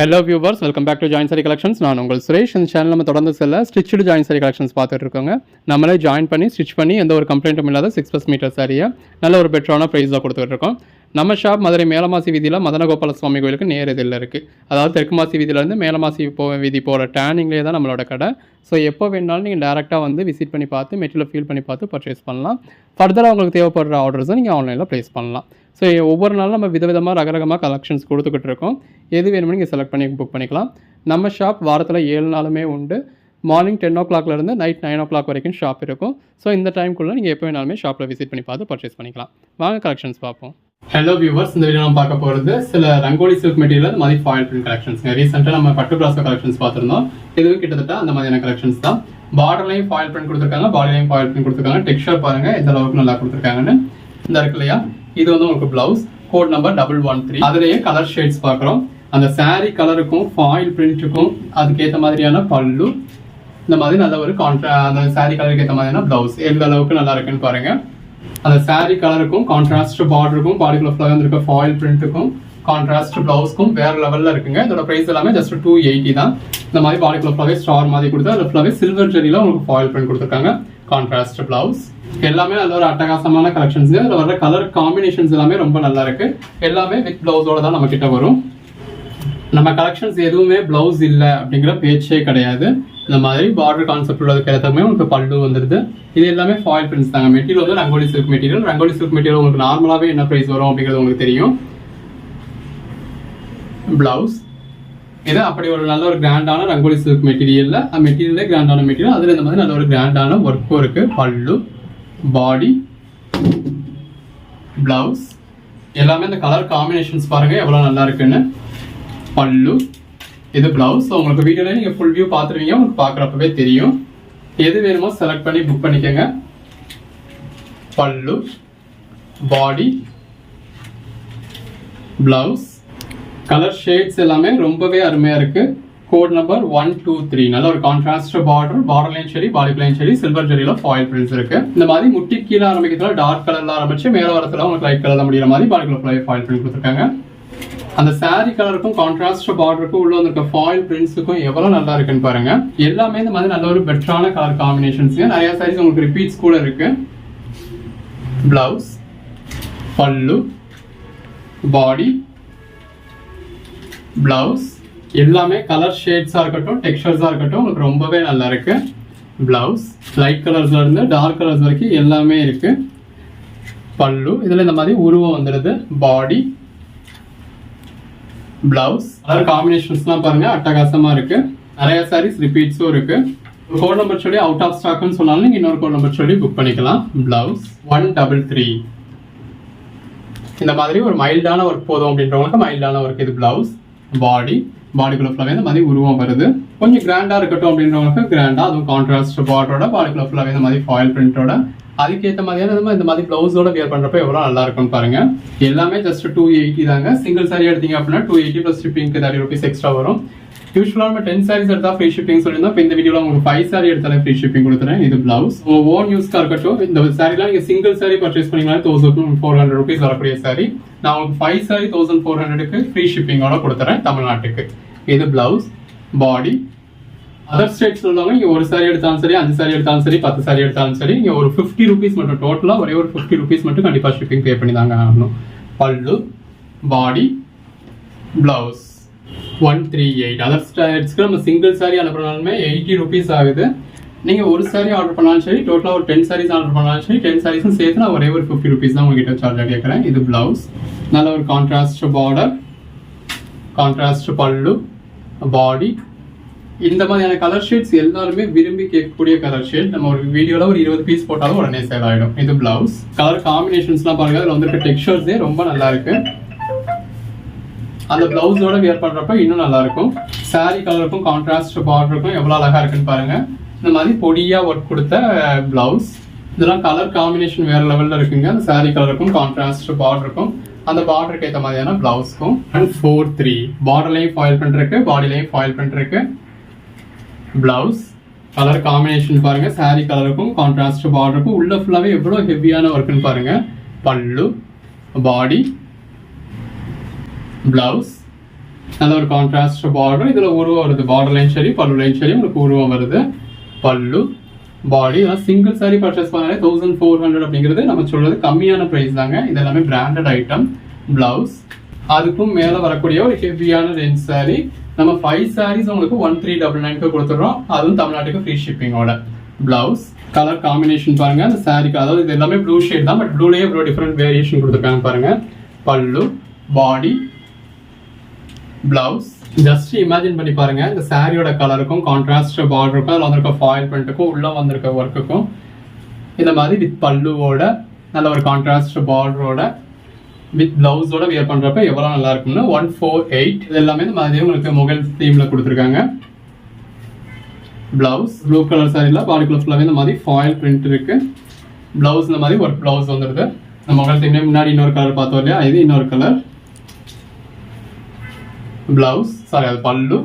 Hello viewers welcome back to join சரி collections நான் உங்கள் சுரேஷ். இந்த சேனல் நம்ம தொடர்ந்து செல்ல ஸ்டிச்சு ஜாயின் சரி கலெக்ஷன்ஸ் பார்த்துட்டு இருக்கோங்க. நம்மளே ஜாயின் பண்ணி ஸ்டிச் பண்ணி எந்த ஒரு கம்ப்ளைண்ட்டும் இல்லாத சிக்ஸ் ப்ளஸ் மீட்டர் சாரியை நல்ல ஒரு பெட்டரான ப்ரைஸில் கொடுத்துட்டு இருக்கோம். நம்ம ஷாப் மதுரை மேலமாசி வீதியில் மதனகோபால சுவாமி கோயிலுக்கு நேர் இதில் இருக்குது அதாவது தெற்கு மாசி வீதியிலேருந்து மேலமாசி போ வீதி போகிற டேனிங்லேயே தான் நம்மளோட கடை. ஸோ எப்போ வேணாலும் நீங்கள் டேரெக்டாக வந்து விசிட் பண்ணி பார்த்து மெட்டீரியல் ஃபீல் பண்ணி பார்த்து பர்ச்சேஸ் பண்ணலாம். ஃபர்தராக உங்களுக்கு தேவைப்படுற ஆர்டர்ஸை நீங்கள் ஆன்லைனில் ப்ளேஸ் பண்ணலாம். ஸோ ஒவ்வொரு நாளும் நம்ம விதவிதமாக ரகரகமாக கலெக்ஷன்ஸ் கொடுத்துக்கிட்டு இருக்கோம் எது வேணுமோ நீங்கள் செலக்ட் பண்ணி புக் பண்ணிக்கலாம். நம்ம ஷாப் வாரத்தில் ஏழு நாளுமே உண்டு. மார்னிங் டென் ஓ கிளாக்லேருந்து நைட் நைன் ஓ கிளாக் வரைக்கும் ஷாப் இருக்கும். ஸோ இந்த டைம்குள்ளே நீங்கள் எப்போ வேணாலுமே ஷாப்பில் விசிட் பண்ணி பார்த்து பர்ச்சேஸ் பண்ணிக்கலாம். வாங்க கலெக்ஷன்ஸ் பார்ப்போம். ஹலோ வியூவர்ஸ் இந்த வீடியோ நம்ம பார்க்க போகிறது சில ரங்கோலி சில்க் மெட்டீரியல் அந்த மாதிரி ஃபாயில் பிரிண்ட் கலெக்ஷன்ஸ் ரீசெண்டாக நம்ம பட்டு பிராசோ கலெக்ஷன்ஸ் பார்த்துருந்தோம். இதுவும் கிட்டத்தட்ட அந்த மாதிரியான கலெக்ஷன்ஸ் தான். பார்டர்லையும் ஃபாயில் பிரிண்ட் கொடுத்துருக்காங்க பாடிலையும் ஃபாயில் பிரிண்ட் கொடுத்துருக்காங்க. டெக்ஸ்டர் பாருங்கள் எந்த அளவுக்கு நல்லா கொடுத்துருக்காங்கன்னு. இந்த இருக்கு இல்லையா? இது வந்து உங்களுக்கு blouse code number double one three அதுலேயே கலர் ஷேட்ஸ் பார்க்குறோம். அந்த saree கலருக்கும் ஃபாயில் பிரிண்ட்டுக்கும் அதுக்கேற்ற மாதிரியான பல்லு. இந்த மாதிரி நல்ல ஒரு கான்ட்ரா அந்த saree கலருக்கு ஏற்ற மாதிரியான பிளவுஸ் எந்த அளவுக்கு நல்லா இருக்குன்னு பாருங்க. அந்த saree கலருக்கும் கான்ட்ராஸ்ட் பார்டருக்கும் பாடிக்குள்ள ஃப்ளவர் வந்திருக்க ஃபாயில் பிரிண்ட்டுக்கும் கான்ட்ராஸ்ட் பிளவுஸ்க்கும் வேற லெவல்ல இருக்குங்க. இதோட பிரைஸ் எல்லாமே ஜஸ்ட் டூ எயிட்டி தான். இந்த மாதிரி பாடிக்குள்ள ஃப்ளவர் ஸ்டார் மாதிரி கொடுத்து அதில் ஃப்ளவர் சில்வர் ஜெரியில் உங்களுக்கு ஃபாயில் பிரிண்ட் கொடுத்துருக்காங்க. கான்ட்ராஸ்ட் பிளவுஸ் எல்லாமே நல்ல ஒரு அட்டகாசமான கலெக்ஷன்ஸ் அதில் வர கலர் காம்பினேஷன்ஸ் எல்லாமே ரொம்ப நல்லா இருக்கு. எல்லாமே வித் பிளவுஸோட தான் நம்ம கிட்ட வரும். நம்ம கலெக்ஷன்ஸ் எதுவுமே பிளவுஸ் இல்லை அப்படிங்கிற பேச்சே கிடையாது. இந்த மாதிரி பார்டர் கான்செப்ட் உள்ளதுக்கு எல்லாத்துக்குமே உங்களுக்கு பல்லு வந்துருது. இது எல்லாமே ஃபாயில் பிரிண்ட்ஸ் தாங்க. மெட்டீரியல் வந்து Rangoli silk material Rangoli silk material உங்களுக்கு நார்மலாகவே என்ன ப்ரைஸ் வரும் அப்படிங்கிறது உங்களுக்கு தெரியும். பிளவுஸ் இது அப்படி ஒரு நல்ல ஒரு கிராண்டான ரங்கோலி சில்க் மெட்டீரியலில் மெட்டீரியலே கிராண்டான மெட்டீரியல் அதில் இந்த மாதிரி நல்ல ஒரு கிராண்டான ஒர்க்கும் இருக்குது பல்லு. பாடி பிளவுஸ் எல்லாமே இந்த கலர் காம்பினேஷன்ஸ் பாருங்க எவ்வளோ நல்லா இருக்குன்னு. பல்லு இது பிளவுஸ் உங்களுக்கு வீடியோல நீங்க ஃபுல் வியூ பார்த்துருவீங்க உங்களுக்கு பார்க்குறப்பவே தெரியும். எது வேணுமோ செலக்ட் பண்ணி புக் பண்ணிக்கோங்க. பல்லு பாடி பிளவுஸ் கலர் ஷேட்ஸ் எல்லாமே ரொம்பவே அருமையா இருக்கு. Code number one two three நல்ல ஒரு கான்ட்ராஸ்ட் பார்டர் பார்டர்லையும் சரி பாடிலையும் சரி சில்வர் ஜெரியில ஃபாயில் பிரிண்ட்ஸ் இருக்கு. இந்த மாதிரி முட்டி கீழே ஆரம்பிக்கிறதுல டார்க் கலர்ல ஆரம்பிச்சு மேல வரத்துல உங்களுக்கு லைட் கலர்ல முடியிற மாதிரி பாடிக்குள்ள ஃபாயில் பிரிண்ட் கொடுத்துருக்காங்க. அந்த சாரி கலருக்கும் கான்ட்ராஸ்ட் பார்டருக்கும் உள்ள வந்திருக்க ஃபாயில் பிரிண்ட்ஸுக்கும் எவ்வளவு நல்லா இருக்குன்னு பாருங்க. எல்லாமே இந்த மாதிரி நல்ல ஒரு பெட்டரான கலர் காம்பினேஷன்ஸ் நிறைய சாரீஸ் உங்களுக்கு ரிப்பீட்ஸ் கூட இருக்கு. பிளவுஸ் பல்லு பாடி பிளவுஸ் எல்லாமே கலர் ஷேட்ஸாக இருக்கட்டும் டெக்ஸ்டர்ஸாக இருக்கட்டும் உங்களுக்கு ரொம்பவே நல்லா இருக்கு. ப்ளவுஸ் லைட் கலர்ஸ்லேருந்து டார்க் கலர்ஸ் வரைக்கும் எல்லாமே இருக்கு. பல்லு இதில் இந்த மாதிரி உருவம் வந்துடுது. பாடி ப்ளவுஸ் கலர் காம்பினேஷன்ஸ்லாம் பாருங்கள் அட்டகாசமாக இருக்கு. நிறைய சாரீஸ் ரிப்பீட்ஸும் இருக்கு. கோட் நம்பர் சொல்லி அவுட் ஆஃப் ஸ்டாக்னு சொன்னாலும் நீங்கள் இன்னொரு கோட் நம்பர் சொல்லி புக் பண்ணிக்கலாம். ப்ளவுஸ் ஒன் டபுள் த்ரீ இந்த மாதிரி ஒரு மைல்டான ஒர்க் போதும் அப்படின்றவங்களுக்கு மைல்டான ஒர்க் இது ப்ளவுஸ் பாடி பாடிக்குள்ள ஃபுல்லாவே இந்த மாதிரி உருவம் வருது. கொஞ்சம் கிராண்டாக இருக்கட்டும் அப்படின்றவங்களுக்கு கிராண்டாக அதுவும் கான்ட்ராஸ்ட் பார்டரோட பாடிக்குள்ள ஃபுல்லாவே இந்த மாதிரி ஃபாயில் பிரிண்டோட அதுக்கேற்ற மாதிரியான நம்ம இந்த மாதிரி ப்ளவுஸோட வியர் பண்ணுறப்ப எவ்வளோ நல்லா இருக்கும்னு பாருங்க. எல்லாமே ஜஸ்ட் டூ எயிட்டி தாங்க. சிங்கிள் சாரி எடுத்தீங்க அப்படின்னா டூ எயிட்டி ப்ளஸ் ஷிப்பிங்க்கு தேர்ட்டி ருபீஸ் எக்ஸ்ட்ரா வரும். யூஸ்வலாக நம்ம டென் சாரீஸ் எடுத்தால் ஃப்ரீ ஷிப்பிங் சொல்லியிருந்தோம். இப்போ இந்த வீடியோவில் உங்களுக்கு ஃபைவ் சாரி எடுத்தாலே ஃப்ரீ ஷிப்பிங் கொடுத்துறேன். இது பிளவுஸ் உங்கள் ஓன் யூஸ்க்காக இருக்கட்டும் இந்த சாரிலாம் நீங்கள் சிங்கிள் சாரி பர்ச்சேஸ் பண்ணீங்கன்னா தௌசண்ட் ஃபோர் ஹண்ட்ரட் ருபீஸ் வரக்கூடிய சாரி நான் உங்களுக்கு ஃபைவ் சாரி தௌசண்ட் ஃபோர் ஹண்ட்ரடுக்கு ஃப்ரீ ஷிப்பிங்கோட கொடுத்துறேன் தமிழ்நாட்டுக்கு. இது பிளவுஸ் பாடி அதர் ஸ்டேட்ஸ்ல உள்ளவங்க இங்க ஒரு சாரி எடுத்தாலும் சரி அஞ்சு சாரி எடுத்தாலும் சரி பத்து சாரி எடுத்தாலும் சரி இங்க ஒரு ஃபிஃப்டி ருபீஸ் மட்டும் டோட்டலா ஒரே ஒரு ஃபிஃப்டி ருபீஸ் மட்டும் கண்டிப்பா ஷிப்பிங் பே பண்ணி தாங்க ஆகணும். Pallu body blouse one three eight other ஸ்டேட்ஸ்க்கு நம்ம சிங்கிள் சாரி அனுப்புறனாலுமே எயிட்டி ருபீஸ் ஆகுது. நீங்க ஒரு சாரி ஆர்டர் பண்ணாலும் சரி டோட்டலா ஒரு டென் சாரீஸ் ஆர்டர் பண்ணாலும் சரி டென் சாரீஸும் சேர்த்து நான் ஒரே ஒரு ஃபிஃப்டி ருபீஸ் தான் உங்ககிட்ட சார்ஜாக கேட்குறேன். இது பிளவுஸ் நல்ல ஒரு கான்ட்ராஸ்ட் பார்டர் கான்ட்ராஸ்ட் பல்லு பாடி இந்த மாதிரியான கலர் ஷேட்ஸ் எல்லாருமே விரும்பி கேட்கக்கூடிய கலர் ஷேட் நம்ம ஒரு வீடியோல ஒரு இருபது பீஸ் போட்டாலும் உடனே சேல் ஆயிடும். இது பிளவுஸ் கலர் காம்பினேஷன்ஸ்லாம் பாருங்க அதுல வந்துருக்க டெக்ஸ்டர்ஸே ரொம்ப நல்லா இருக்கு. அந்த பிளவுஸோட வியர் பண்றப்ப இன்னும் நல்லா இருக்கும். சாரி கலருக்கும் கான்ட்ராஸ்ட் பார்டருக்கும் எவ்வளவு அழகா இருக்குன்னு பாருங்க. இந்த மாதிரி பொடியா ஒர்க் கொடுத்த பிளவுஸ் இதெல்லாம் கலர் காம்பினேஷன் வேற லெவல்ல இருக்குங்க. அந்த சாரி கலருக்கும் கான்ட்ராஸ்ட் பார்டருக்கும் அந்த பார்டருக்கு ஏற்ற மாதிரியான பிளவுஸ்க்கும் அண்ட் ஃபோர் த்ரீ பார்டர்லையும் ஃபாயில் பண்ணிருக்கு பாடிலையும் ஃபாயில் பண்ணிருக்கு. பிளவுஸ் கலர் காம்பினேஷன் பாருங்கள் சாரீ கலருக்கும் கான்ட்ராஸ்ட் பார்டருக்கும் உள்ள ஃபுல்லாகவே எவ்வளோ ஹெவியான ஒர்க்குன்னு பாருங்கள் பல்லு பாடி பிளவுஸ் நல்ல ஒரு கான்ட்ராஸ்ட் பார்டர் இதில் உருவம் வருது. பார்டர்லையும் சரி பல்லு சரி உங்களுக்கு உருவம் வருது. பல்லு பாடி இதெல்லாம் சிங்கிள் சாரி பர்ச்சேஸ் பண்ணாலே தௌசண்ட் ஃபோர் ஹண்ட்ரட் அப்படிங்கிறது நம்ம சொல்கிறது கம்மியான ப்ரைஸ் தாங்க. இது எல்லாமே பிராண்டட் ஐட்டம் ப்ளவுஸ் அதுக்கும் மேலே வரக்கூடிய ஒரு ஹெவியான ரேஞ்ச் சாரி நம்ம ஃபைவ் சாரீஸ் உங்களுக்கு ஒன் த்ரீ டபுள் நைன்க்கு கொடுத்துட்றோம். அதுவும் தமிழ்நாட்டுக்கு ஃப்ரீ ஷிப்பிங்கோட பிளவுஸ் கலர் காம்பினேஷன் பாருங்க. அந்த சாரிக்கு அதாவது இது எல்லாமே ப்ளூ ஷேட் தான் பட் ப்ளூலேயே இவ்வளோ டிஃப்ரெண்ட் வேரியேஷன் கொடுத்துருக்காங்க பாருங்க. பல்லு பாடி பிளவுஸ் ஜஸ்ட் இமேஜின் பண்ணி பாருங்க. இந்த சாரியோட கலருக்கும் கான்ட்ராஸ்ட் பார்டருக்கும் அதில் வந்திருக்க ஃபாயில் பிரிண்ட்டுக்கும் உள்ளே வந்திருக்க ஒர்க்குக்கும் இந்த மாதிரி வித் பல்லுவோட நல்ல ஒரு கான்ட்ராஸ்ட் பார்டரோட வித் பிளவுஸோட வியர் பண்ணுறப்ப எவ்வளோ நல்லா இருக்கும்னு ஒன் ஃபோர் எயிட் இது எல்லாமே இந்த மாதிரி உங்களுக்கு முகல் தீமில் கொடுத்துருக்காங்க. பிளவுஸ் ப்ளூ கலர் சாரியில் பாடிக்குள்ள ஃபுல்லாகவே இந்த மாதிரி ஃபாயில் பிரிண்ட் இருக்குது பிளவுஸ் இந்த மாதிரி ஒரு பிளவுஸ் வந்துடுது இந்த முகல் தீம்ல முன்னாடி இன்னொரு கலர் பார்த்தோம் இல்லையா? இது இன்னொரு கலர் பிளவுஸ் சாரி அது பல்லு.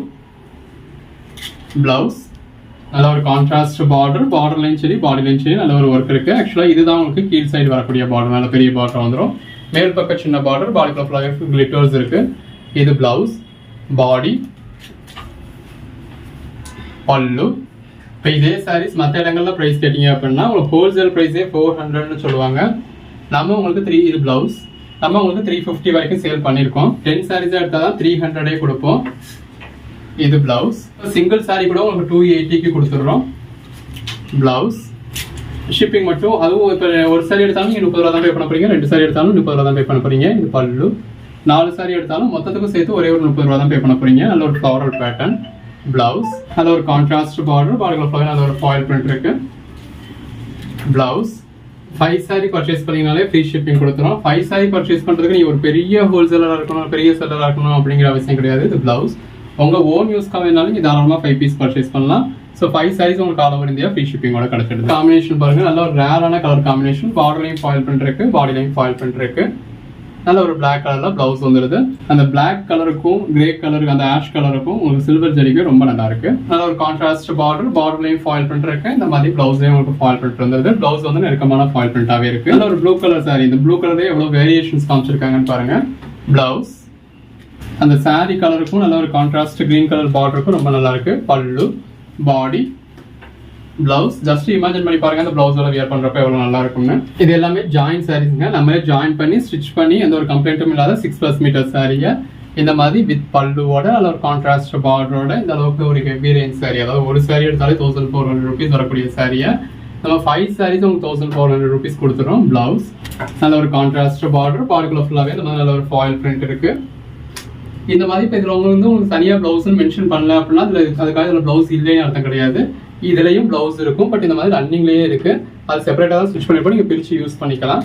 பிளவுஸ் நல்ல ஒரு கான்ட்ராஸ்ட் பார்டர் பார்டர்லையும் சரி பாடிலையும் சரி நல்ல ஒரு ஒர்க் இருக்குது ஆக்சுவலாக இதுதான் உங்களுக்கு கீழ் சைடு வரக்கூடிய பார்டர் நல்ல பெரிய பார்டர் வந்துடும் மேல் பக்கம் சின்ன பார்டர் பாடி ஃபுல்லாக கிளிட்டர்ஸ் இருக்கு. இது பிளவுஸ் பாடி பல்லு. இப்போ இதே சாரீஸ் மற்ற இடங்கள்ல ப்ரைஸ் கேட்டிங்க அப்படின்னா உங்களுக்கு ஹோல்சேல் ப்ரைஸே ஃபோர் ஹண்ட்ரட்னு சொல்லுவாங்க. நம்ம உங்களுக்கு த்ரீ இது பிளவுஸ் நம்ம உங்களுக்கு த்ரீ ஃபிஃப்டி வரைக்கும் சேல் பண்ணியிருக்கோம். டென் சாரீஸாக எடுத்தால் தான் த்ரீ ஹண்ட்ரடே கொடுப்போம். இது பிளவுஸ் சிங்கிள் saree கூட உங்களுக்கு டூ எயிட்டிக்கு கொடுத்துட்றோம். பிளவுஸ் ஷிப்பிங் மட்டும் அதுவும் இப்போ ஒரு சாரி எடுத்தாலும் நீங்கள் முப்பது ரூபா தான் பே பண்ண போறீங்க. ரெண்டு சாரி எடுத்தாலும் முப்பது ரூபா தான் பே பண்ண போகிறீங்க இது பல்லு. நாலு சாரி எடுத்தாலும் மொத்தத்துக்கும் சேர்த்து ஒரே ஒரு முப்பது ரூபா தான் பே பண்ண போகிறீங்க நல்ல ஒரு ஃப்ளவரல் பேட்டர்ன் ப்ளவுஸ் அதில் ஒரு கான்ட்ராஸ்ட் பார்டர் பார்டர் ஃபுல்லாக அதில் ஒரு ஃபாயில் பிரிண்ட் இருக்குது ப்ளவுஸ் ஃபைவ் சாரி பர்ச்சேஸ் பண்ணிங்கனாலே ஃப்ரீ ஷிப்பிங் கொடுத்துரும். ஃபைவ் சாரி பர்ச்சேஸ் பண்ணுறதுக்கு நீங்கள் ஒரு பெரிய ஹோல்சேலராக இருக்கணும் பெரிய செல்லராக இருக்கணும் அப்படிங்கிற அவசியம் கிடையாது. இது ப்ளவுஸ் உங்கள் ஓன் யூஸ்க்காக வேணாலும் நீங்கள் தாராளமாக ஃபைவ் பீஸ் பர்ச்சேஸ் பண்ணலாம். ஸோ ஃபைவ் சாரீஸ் உங்களுக்கு ஆல் ஓவர் இந்தியா ஃப்ரீ ஷிப்பிங்கோட கிடைச்சிடுது காம்பினேஷன் பாருங்க. நல்ல ஒரு ரேரான கலர் காம்பினேஷன் பார்டர்லையும் ஃபாயில் பண்ணிருக்கு பாடிலையும் ஃபாயில் பண்ணிருக்கு நல்ல ஒரு பிளாக் கலரில் ப்ளவுஸ் வந்துடுது அந்த பிளாக் கலருக்கும் கிரே கலருக்கு அந்த ஆஷ் கலருக்கும் உங்களுக்கு சில்வர் ஜெரிக்கும் ரொம்ப நல்லா இருக்கு. நல்ல ஒரு கான்ட்ராஸ்ட் பார்டர் பார்டர்லையும் ஃபாயில் பிரிண்ட் இருக்கு. இந்த மாதிரி பிளவுஸ்லயும் உங்களுக்கு ஃபாயில் பிரிண்ட் வந்துருது. பிளவுஸ் வந்து நெருக்கமான ஃபாயில் பிரிண்டாவே இருக்கு. நல்ல ஒரு ப்ளூ கலர் சாரி இந்த ப்ளூ கலர்லேயே எவ்வளோ வேரியேஷன்ஸ் காமிச்சிருக்காங்கன்னு பாருங்க. பிளவுஸ் அந்த சாரி கலருக்கும் நல்ல ஒரு கான்ட்ராஸ்ட் கிரீன் கலர் பார்டருக்கும் ரொம்ப நல்லா இருக்கு. பல்லு. பாடி பிளவுஸ் ஜஸ்ட் இமேஜின் பண்ணி பாருங்க அந்த பிளவுஸோட வியர் பண்றப்ப எவ்வளவு நல்லா இருக்கும்னு. இது எல்லாமே ஜாயின் சாரீஸ்ங்க நம்மளே ஜாயின் பண்ணி ஸ்டிச் பண்ணி எந்த ஒரு கம்ப்ளைண்ட்டும் இல்லாத சிக்ஸ் பிளஸ் மீட்டர் சாரியை இந்த மாதிரி வித் பல்லுவோட அல்ல ஒரு கான்ட்ராஸ்ட் பார்டரோட இந்த அளவுக்கு ஒரு ஹெவி ரேஞ்ச் சாரி அதாவது ஒரு சாரி எடுத்தாலே தௌசண்ட் ஃபோர் ஹண்ட்ரட் ருபீஸ் வரக்கூடிய சாரியை நம்ம ஃபைவ் சாரீஸ் உங்களுக்கு தௌசண்ட் ஃபோர் ஹண்ட்ரட் ருபீஸ் கொடுத்துரும் பிளவுஸ் நல்ல ஒரு கான்ட்ராஸ்ட் பார்டர் பாடிக்குள்ள ஃபுல்லாகவே இந்த மாதிரி நல்ல ஒரு ஃபாயில் பிரிண்ட் இருக்குது இந்த மாதிரி இப்போ இதில் உங்களுக்கு வந்து உங்களுக்கு தனியாக ப்ளவுஸ்னு மென்ஷன் பண்ணல அப்படின்னா அதில் அதுக்காக இதில் ப்ளவுஸ் இல்லைன்னு அர்த்தம் கிடையாது. இதுலேயும் ப்ளவுஸ் இருக்கும் பட் இந்த மாதிரி ரன்னிங்லேயே இருக்குது அது செப்பரேட்டாக தான் ஸ்டிச் பண்ணி நீங்கள் பிரித்து யூஸ் பண்ணிக்கலாம்.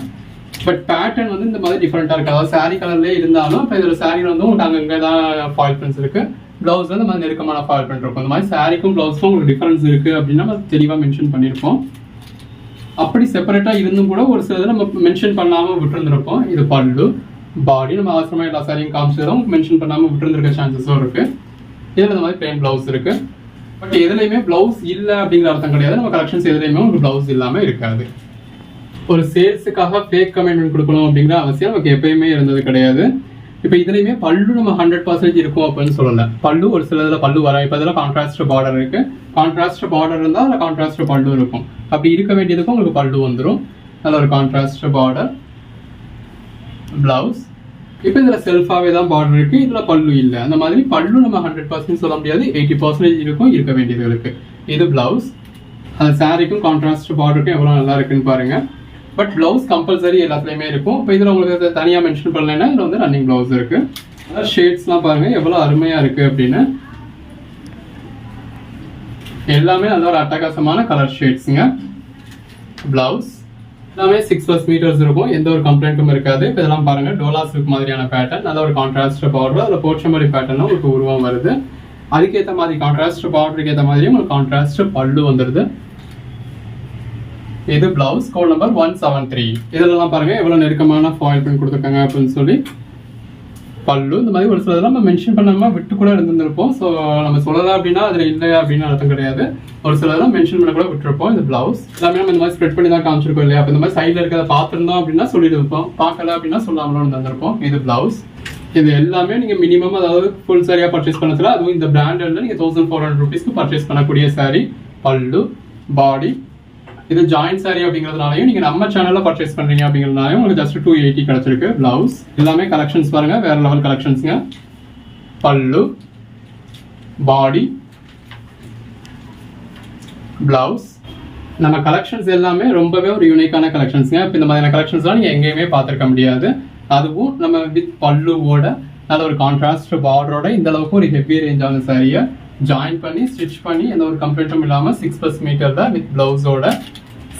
பட் பேட்டர்ன் வந்து இந்த மாதிரி டிஃப்ரெண்ட்டாக இருக்குது அதாவது saree கலர்லேயே இருந்தாலும் இப்போ இதில் சாரியில் வந்து உங்களுக்கு அங்கங்கே தான் ஃபாயில் பிரிண்ட்ஸ் இருக்குது ப்ளவுஸ் வந்து மாதிரி நெருக்கமான ஃபால் பிரிண்ட் இருக்கும். இந்த மாதிரி சாரிக்கும் ப்ளவுஸ்க்கும் உங்களுக்கு டிஃபரன்ஸ் இருக்குது அப்படின்னு நம்ம தெளிவாக மென்ஷன் பண்ணியிருப்போம் அப்படி செப்பரேட்டாக இருந்தும் கூட ஒரு சிலது நம்ம மென்ஷன் பண்ணாமல் விட்டுருந்துருப்போம். இது பல்லு. பாடி நம்ம அவசரமாக எல்லா சாரியும் காமிச்சதும் மென்ஷன் பண்ணாமல் விட்டுருந்துருக்க சான்சஸும் இருக்குது இதில் இந்த மாதிரி பிளைன் ப்ளவுஸ் இருக்குது பட் எதுலையுமே ப்ளவுஸ் இல்லை அப்படிங்கிற அர்த்தம் கிடையாது. நம்ம கலெக்ஷன்ஸ் எதுலையுமே உங்களுக்கு ப்ளவுஸ் இல்லாமல் இருக்காது. ஒரு சேல்ஸுக்காக ஃபேக் கமெண்ட்மெண்ட் கொடுக்கணும் அப்படிங்கிற அவசியம் நமக்கு எப்பயுமே இருந்தது கிடையாது. இப்போ இதுலையுமே பல்லு நம்ம ஹண்ட்ரட் பர்சன்டேஜ் இருக்கும் அப்படின்னு சொல்லலை. பல்லு ஒரு சில இதில் பல்லு வரும் இப்போ இதில் கான்ட்ராஸ்ட் பார்டர் இருக்குது கான்ட்ராஸ்ட் பார்டர் இருந்தால் அதில் கான்ட்ராஸ்ட் பல்லு இருக்கும். அப்படி இருக்க வேண்டியதுக்கும் உங்களுக்கு பல்லு வந்துடும் நல்ல ஒரு கான்ட்ராஸ்ட் பார்டர் ப்ளவுஸ் இப்போ இதில் செல்ஃபாகவே தான் பார்டர் இருக்குது இதில் பல்லு இல்லை. அந்த மாதிரி பல்லு நம்ம ஹண்ட்ரட் பர்சன்ட் சொல்ல முடியாது. எயிட்டி பர்சன்டேஜ் இருக்கும் இருக்க இருக்குது இது ப்ளவுஸ் அந்த சாரிக்கும் கான்ட்ராஸ்ட் பார்டருக்கும் எவ்வளோ நல்லா இருக்குன்னு பாருங்கள் பட் பிளவுஸ் கம்பல்சரி எல்லாத்துலேயுமே இருக்கும். இப்போ இதில் உங்களுக்கு தனியாக மென்ஷன் பண்ணலைன்னா இதில் வந்து ரன்னிங் ப்ளவுஸ் இருக்குது அதாவது ஷேட்ஸ்லாம் பாருங்கள் எவ்வளோ அருமையாக இருக்குது அப்படின்னு. எல்லாமே நல்ல ஒரு அட்டகாசமான கலர் ஷேட்ஸுங்க ப்ளவுஸ் எல்லாமே சிக்ஸ் ப்ளஸ் மீட்டர்ஸ் இருக்கும். எந்த ஒரு கம்ப்ளைண்ட்டும் இருக்காது. இப்போ இதெல்லாம் பாருங்க டோலா லுக் மாதிரியான பேட்டர்ன் நல்ல ஒரு கான்ட்ராஸ்ட் பவுடர் அதில் போச்சமல்லி பேட்டர்னும் உங்களுக்கு உருவம் வருது. அதுக்கேற்ற மாதிரி கான்ட்ராஸ்ட் பவுடருக்கு ஏற்ற மாதிரி உங்களுக்கு கான்ட்ராஸ்ட் பல்லு வந்துடுது இது blouse code number one seven three இதெல்லாம் பாருங்க எவ்வளோ நெருக்கமான ஃபாயில் பிரிண்ட் கொடுத்துருக்காங்க அப்படின்னு சொல்லி பல்லு இந்த மாதிரி ஒரு சிலதெல்லாம் நம்ம மென்ஷன் பண்ணாம விட்டு கூட இருந்திருப்போம் ஸோ நம்ம சொல்லலாம் அப்படின்னா அதுல இல்லை அப்படின்னு அர்த்தம் கிடையாது. ஒரு சிலதெல்லாம் மென்ஷன் பண்ண கூட விட்டுருப்போம். இந்த பிளவுஸ் எல்லாமே நம்ம இந்த மாதிரி ஸ்ப்ரெட் பண்ணி தான் காமிச்சிருக்கோம் இல்லையா? அப்போ இந்த மாதிரி சைடில் இருக்கிறத பார்த்துருந்தோம் அப்படின்னா சொல்லிட்டு இருப்போம் பார்க்கல அப்படின்னா சொல்லாமலும் இருந்திருப்போம் இது பிளவுஸ் இது எல்லாமே நீங்க மினிமம் அதாவது ஃபுல் சாரியா பர்ச்சேஸ் பண்ணதுல அதுவும் இந்த பிராண்டட்ல நீங்க தௌசண்ட் ஃபோர் ஹண்ட்ரட் ருபீஸ்க்கு பர்ச்சேஸ் பண்ணக்கூடிய சாரி பல்லு பாடி இது ஜாயின் சாரி அப்படிங்கிறதுனாலையும் நீங்க நம்ம சேனல்ல பர்ச்சேஸ் பண்றீங்க அப்படிங்கிறதுனாலையும் உங்களுக்கு ஜஸ்ட் டூ எயிட்டி கிடைச்சிருக்கு. பிளவுஸ் எல்லாமே கலெக்ஷன்ஸ் பாருங்க. வேற லெவல் கலெக்ஷன்ஸ்ங்க பல்லு. பாடி பிளவுஸ் நம்ம கலெக்ஷன்ஸ் எல்லாமே ரொம்பவே ஒரு யூனிக்கான கலெக்ஷன்ஸ்ங்க இப்போ இந்த மாதிரியான கலெக்ஷன்ஸ்லாம் நீங்கள் எங்கேயுமே பார்த்துருக்க முடியாது. அதுவும் நம்ம வித் பல்லுவோட நல்ல ஒரு கான்ட்ராஸ்ட் பார்டரோட இந்த அளவுக்கு ஒரு ஹெவி ரேஞ்சான சாரியை ஜாயின் பண்ணி ஸ்டிச் பண்ணி எந்த ஒரு கம்ப்ளைண்ட்டும் இல்லாமல் சிக்ஸ் ப்ளஸ் மீட்டர் தான் வித் ப்ளவுஸோட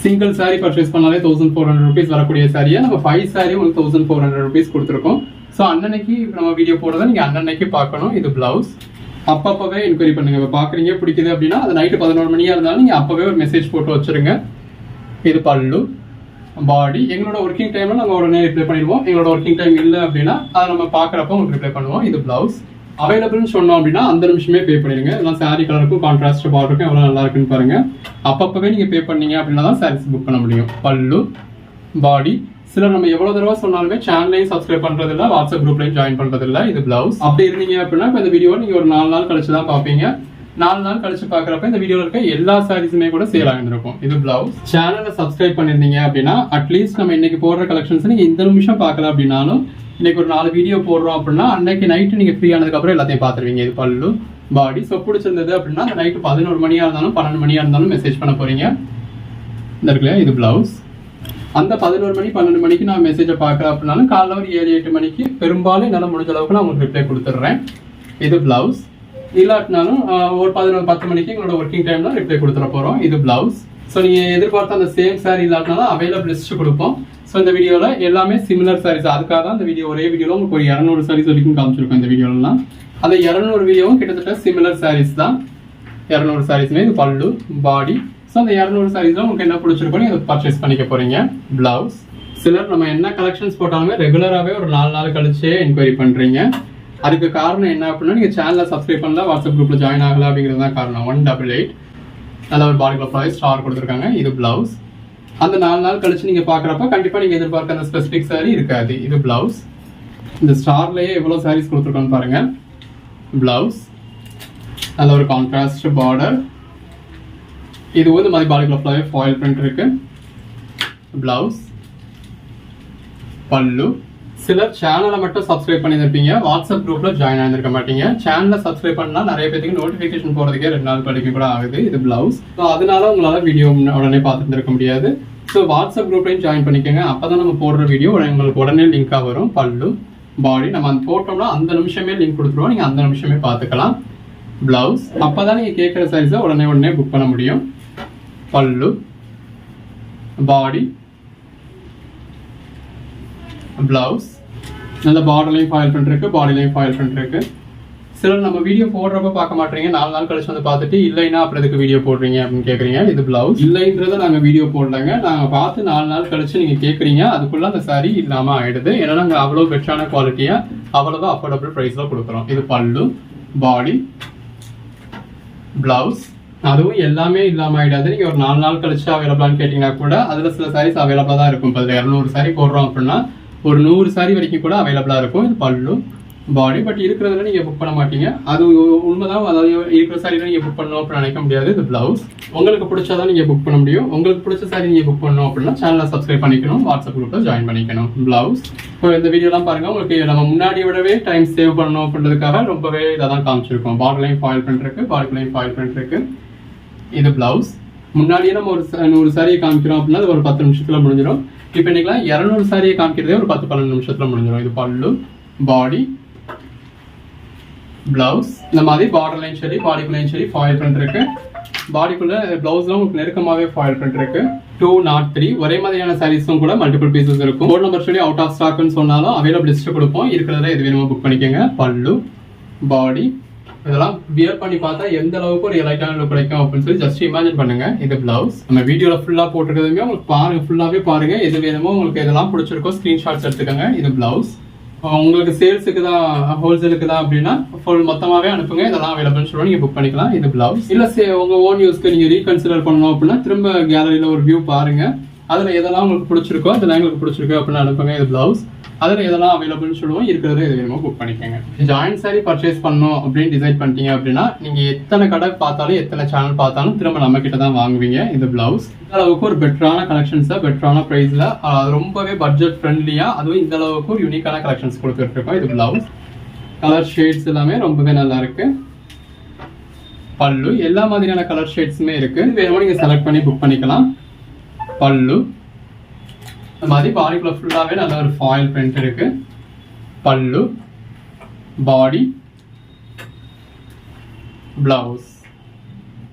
சிங்கிள் saree பர்ச்சேஸ் பண்ணாலே தௌசண்ட் ஃபோர் ஹண்ட்ரட் ருபீஸ் வரக்கூடிய சாரியை நம்ம ஃபைவ் சாரி உங்களுக்கு தௌசண்ட் ஃபோர் ஹண்ட்ரட் ருபீஸ் கொடுத்துருக்கோம். ஸோ அன்னன்னைக்கு நம்ம வீடியோ போடுறத நீங்கள் அன்னன்னைக்கு பார்க்கணும் இது ப்ளவுஸ் அப்பப்பவே என்கொயரி பண்ணுங்க. இப்போ பார்க்குறீங்க பிடிக்குது அப்படின்னா அது நைட்டு பதினோரு மணியாக இருந்தாலும் நீங்கள் அப்போவே ஒரு மெசேஜ் போட்டு வச்சிருங்க. இது பல்லு பாடி எங்களோட ஒர்க்கிங் டைமில் நாங்கள் உடனே ரிப்ளை பண்ணிடுவோம். எங்களோட ஒர்க்கிங் டைம் இல்லை அப்படின்னா அதை நம்ம பார்க்குறப்ப உங்களுக்கு ரிப்ளை பண்ணுவோம். இது ப்ளவுஸ் அவைலபிள்னு சொன்னோம் அப்படின்னா அந்த நிமிஷமே பே பண்ணிடுங்க. இதெல்லாம் சாரீ கலருக்கும் கான்ட்ராஸ்ட் பார்டருக்கும் எவ்வளோ நல்லா இருக்குன்னு பாருங்க. அப்பப்பவே நீங்கள் பே பண்ணீங்க அப்படின்னா தான் சாரீஸ் புக் பண்ண முடியும். பல்லு பாடி சில நம்ம எவ்வளவு தடவை சொன்னாலுமே சேனலையும் சப்ஸ்கிரைப் பண்றது இல்லை வாட்ஸ்அப் குரூப்லையும் ஜாயின் பண்றது இல்லை இது பிளவுஸ் அப்படி இருந்தீங்க அப்படின்னா இப்போ இந்த வீடியோ நீங்க ஒரு நாலு நாள் கழிச்சு தான் பாப்பீங்க நாலு நாள் கழிச்சு பாக்குறப்ப இந்த வீடியோவில் இருக்க எல்லா சாரீஸுமே கூட சேல் ஆகிருக்கும் இது பிளவுஸ் சேனலை சப்ஸ்கிரைப் பண்ணிருந்தீங்க அப்படின்னா அட்லீஸ்ட் நம்ம இன்னைக்கு போடுற கலெக்ஷன்ஸ் நீங்க இந்த நிமிஷம் பார்க்கல அப்படின்னாலும் இன்னைக்கு ஒரு நாலு வீடியோ போடுறோம் அப்படின்னா அன்னைக்கு நைட்டு நீங்கள் ஃப்ரீ ஆனதுக்கப்புறம் எல்லாத்தையும் பார்த்துருவீங்க. இது பல்லு பாடி ஸோ பிடிச்சிருந்தது அப்படின்னா அந்த நைட்டு பதினோரு மணியாக இருந்தாலும் பன்னெண்டு மணியாக இருந்தாலும் மெசேஜ் பண்ண போகிறீங்க இந்த இருக்குல்ல இது பிளவுஸ் அந்த பதினோரு மணி பன்னெண்டு மணிக்கு நான் மெசேஜை பார்க்குறேன் அப்படின்னாலும் காலைல ஒரு ஏழு எட்டு மணிக்கு பெரும்பாலும் என்னால் முடிஞ்ச அளவுக்கு நான் உங்களுக்கு ரிப்ளை கொடுத்துட்றேன். இது பிளவுஸ் இல்லாட்டினாலும் ஒரு பதினொரு பத்து மணிக்கு எங்களோட ஒர்க்கிங் டைம்ல ரிப்ளை கொடுத்துட போகிறோம் இது பிளவுஸ் ஸோ நீங்கள் எதிர்பார்த்த அந்த சேம் சாரி இல்லாட்டினாலும் அவைலபிள் லிஸ்ட் கொடுப்போம். ஸோ இந்த வீடியோவில் எல்லாமே சிமிலர் சாரீஸ் அதுக்காக தான் இந்த வீடியோ ஒரே வீடியோவில் உங்களுக்கு ஒரு இரநூறு சாரீஸ் வரைக்கும் காமிச்சிருக்கோம் இந்த வீடியோலாம் அந்த இரநூறு வீடியோவும் கிட்டத்தட்ட சிமிலர் சாரீஸ் தான். இரநூறு சாரீஸ்மே இது பல்லு பாடி ஸோ அந்த இரநூறு சாரீஸில் உங்களுக்கு என்ன பிடிச்சிருக்கோ நீங்கள் அதை பர்ச்சேஸ் பண்ணிக்க போகிறீங்க ப்ளவுஸ் சிலர் நம்ம என்ன கலெக்ஷன்ஸ் போட்டாலுமே ரெகுலராகவே ஒரு நாலு நாள் கழிச்சே என்கொயரி பண்ணுறீங்க அதுக்கு காரணம் என்ன அப்படின்னா நீங்கள் சேனலை சப்ஸ்கிரைப் பண்ணல வாட்ஸ்அப் குரூப்பில் ஜாயின் ஆகலாம் அப்படிங்கிறது தான் காரணம். ஒன் டபுள் எயிட் நல்ல ஒரு பாடி ப்ரைஸ் ஸ்டார் கொடுத்துருக்காங்க. இது ப்ளவுஸ் அந்த நாலு நாள் கழிச்சு நீங்க பாக்குறப்ப கண்டிப்பா நீங்க எதிர்பார்க்க அந்த ஸ்பெசிபிக் saree இருக்காது. இது பிளவுஸ் இந்த ஸ்டார்லயே எவ்வளவு சாரீஸ் கொடுத்துருக்கோன்னு பாருங்க. பிளவுஸ் நல்ல ஒரு கான்ட்ராஸ்ட் பார்டர் இது வந்து மாதிரி பாடிக்குள்ள ஃபுல்லாகவே ஃபாயில் பிரிண்ட் இருக்கு. பிளவுஸ் பல்லு. சிலர் சேனலை மட்டும் சப்ஸ்கிரைப் பண்ணியிருப்பீங்க வாட்ஸ்அப் குரூப்ல ஜாயின் ஆயிருக்க மாட்டீங்க. சேனலை சப்ஸ்கிரைப் பண்ணால் நிறைய பேருக்கு நோட்டிஃபிகேஷன் போறதுக்கே ரெண்டு நாள் படிக்க கூட ஆகுது. இது பிளவுஸ் ஸோ அதனால உங்களால வீடியோ உடனே பார்த்துட்டு இருக்க முடியாது. ஸோ வாட்ஸ்அப் குரூப்லையும் ஜாயின் பண்ணிக்கோங்க. அப்போ தான் நம்ம போடுற வீடியோ உங்களுக்கு உடனே லிங்காக வரும். பல்லு பாடி நம்ம அந்த போட்டோம்னா அந்த நிமிஷமே லிங்க் கொடுத்துருவோம். நீங்கள் அந்த நிமிஷமே பார்த்துக்கலாம். ப்ளவுஸ் அப்போ தான் நீங்கள் கேட்குற சைஸை உடனே உடனே புக் பண்ண முடியும். பல்லு பாடி ப்ளவுஸ் நல்ல பார்டர்லையும் ஃபாயில் பண்ணிருக்கு பாடிலையும் ஃபாயில் பண்ணிருக்கு சிலர் நம்ம வீடியோ போடுறப்ப பார்க்க மாட்டீங்க. நாலு நாள் கழிச்சு வந்து பார்த்துட்டு இல்லைன்னா அப்புறம் எதுக்கு வீடியோ போடுறீங்க? அப்படின்னு கேட்குறீங்க இது பிளவுஸ் இல்லைன்றத நாங்கள் வீடியோ போடலங்க. நாங்கள் பார்த்து நாலு நாள் கழிச்சு நீங்கள் கேட்குறீங்க அதுக்குள்ள அந்த saree இல்லாமல் ஆயிடுது. ஏன்னா நாங்கள் அவ்வளோ பெட்டரான குவாலிட்டியாக அவ்வளவு அஃபோர்டபுள் ப்ரைஸில் கொடுக்குறோம். இது பல்லு பாடி பிளவுஸ் அதுவும் எல்லாமே இல்லாமல் ஆகிடாது நீங்கள் ஒரு நாலு நாள் கழிச்சு அவைலபிளான்னு கேட்டிங்கன்னா கூட அதில் சில சாரீஸ் அவைலபிளாக தான் இருக்கும். இப்போ இரநூறு சாரி போடுறோம் அப்படின்னா ஒரு நூறு சாரி வரைக்கும் கூட அவைலபிளாக இருக்கும். இது பல்லு பாடி பட் இருக்கிறதுல நீங்க புக் பண்ண மாட்டீங்க. அது உண்மைதான். அதாவது இருக்கிற சாரியில நீங்க புக் பண்ணணும் அப்படின்னு நினைக்க முடியாது. இது பிளவுஸ் உங்களுக்கு பிடிச்சதான் நீங்க புக் பண்ண முடியும். உங்களுக்கு பிடிச்ச சாரி நீங்க புக் பண்ணணும் அப்படின்னா சேனலை சப்ஸ்கிரைப் பண்ணிக்கணும். வாட்ஸ்அப் குரூப்ல ஜாயின் பண்ணிக்கணும். பிளவுஸ் இப்போ இந்த வீடியோலாம் பாருங்க. உங்களுக்கு நம்ம முன்னாடி விடவே டைம் சேவ் பண்ணணும் அப்படின்றதுக்காக ரொம்பவே இதை தான் காமிச்சிருக்கோம் பார்டர்லையும் ஃபாயில் பண்ணிருக்கு பாடிக்குலையும் ஃபாயில் பண்ணிருக்கு இது பிளவுஸ் முன்னாடியே நம்ம ஒரு நூறு சாரியை காமிக்கிறோம் அப்படின்னா அது ஒரு பத்து நிமிஷத்துல முடிஞ்சிடும் இப்போ இன்னைக்கெல்லாம் இரநூறு சாரியை காமிக்கிறதே ஒரு பத்து பன்னெண்டு நிமிஷத்துல முடிஞ்சிடும் இது பல்லு பாடி ப்ளவுஸ் இந்த மாதிரி பார்டர்லையும் சரி பாடிக்குள்ளேயும் சரி ஃபாயில் பிரிண்ட் இருக்கு. பாடிக்குள்ளே பிளவுஸ்ல உங்களுக்கு நெருக்கமாகவே ஃபாயில் பண்ணிருக்கு டூ நாட் த்ரீ ஒரே மாதிரியான சாரீஸும் கூட மல்டிபிள் பீசஸ் இருக்கும். ஃபோன் நம்பர் சொல்லி அவுட் ஆஃப் ஸ்டாக்னு சொன்னாலும் அவைலபிள் லிஸ்ட் கொடுப்போம். இருக்கிறத எது வேணுமோ புக் பண்ணிக்கோங்க. பல்லு பாடி இதெல்லாம் வியர் பண்ணி பார்த்தா எந்த அளவுக்கு ஒரு எலைட்டான லுக் கிடைக்கும் அப்படின்னு சொல்லி ஜஸ்ட் இமேஜின் பண்ணுங்க. இது பிளவுஸ் நம்ம வீடியோல ஃபுல்லா போட்டுருக்கிறதுமே உங்களுக்கு பாருங்க ஃபுல்லாவே பாருங்க. எது வேணுமோ உங்களுக்கு எதெல்லாம் பிடிச்சிருக்கோ ஸ்கிரீன்ஷாட்ஸ் எடுத்துக்கோங்க. இது பிளவுஸ் உங்களுக்கு சேல்ஸுக்கு தான் ஹோல்சேலுக்கு தான் அப்படின்னா ஃபுல் மொத்தமாகவே அனுப்புங்க. இதெல்லாம் அவைலபிள் சொல்லி நீங்கள் புக் பண்ணிக்கலாம். இது பிளவுஸ் இல்லை சே உங்கள் ஓன் யூஸ்க்கு நீங்கள் ரீகன்சிடர் பண்ணணும் அப்படின்னா திரும்ப கேலரியில் ஒரு வியூ பாருங்கள் அதில் எதெல்லாம் உங்களுக்கு பிடிச்சிருக்கோ அதெல்லாம் எங்களுக்கு பிடிச்சிருக்கு அப்படின்னு அனுப்புங்க. இது பிளவுஸ் அதில் எதெல்லாம் அவைலபிள்னு சொல்லுவோம். இருக்கிறத இது வேணுமோ புக் பண்ணிக்கோங்க. ஜாயின்ட் சாரி பர்ச்சேஸ் பண்ணணும் அப்படின்னு டிசைட் பண்ணிட்டீங்க அப்படின்னா நீங்கள் எத்தனை கடை பார்த்தாலும் எத்தனை சேனல் பார்த்தாலும் திரும்ப நம்ம கிட்ட தான் வாங்குவீங்க இந்த பிளவுஸ் இந்த அளவுக்கு ஒரு பெட்டரான கலெக்ஷன்ஸை பெட்டரான ப்ரைஸில் ரொம்பவே பட்ஜெட் ஃப்ரெண்ட்லியாக அதுவும் இந்த அளவுக்கு ஒரு யூனிக்கான கலெக்ஷன்ஸ் கொடுத்துட்ருக்கோம் இது பிளவுஸ் கலர் ஷேட்ஸ் எல்லாமே ரொம்பவே நல்லா இருக்கு. பல்லு எல்லா மாதிரியான கலர் ஷேட்ஸுமே இருக்கு. வேணுமோ நீங்கள் செலக்ட் பண்ணி புக் பண்ணிக்கலாம். பல்லு. இந்த மாதிரி பாடிக்குள்ள ஃபுல்லாகவே நல்ல ஒரு ஃபாயில் பிரிண்ட் இருக்கு. பல்லு பாடி பிளவுஸ்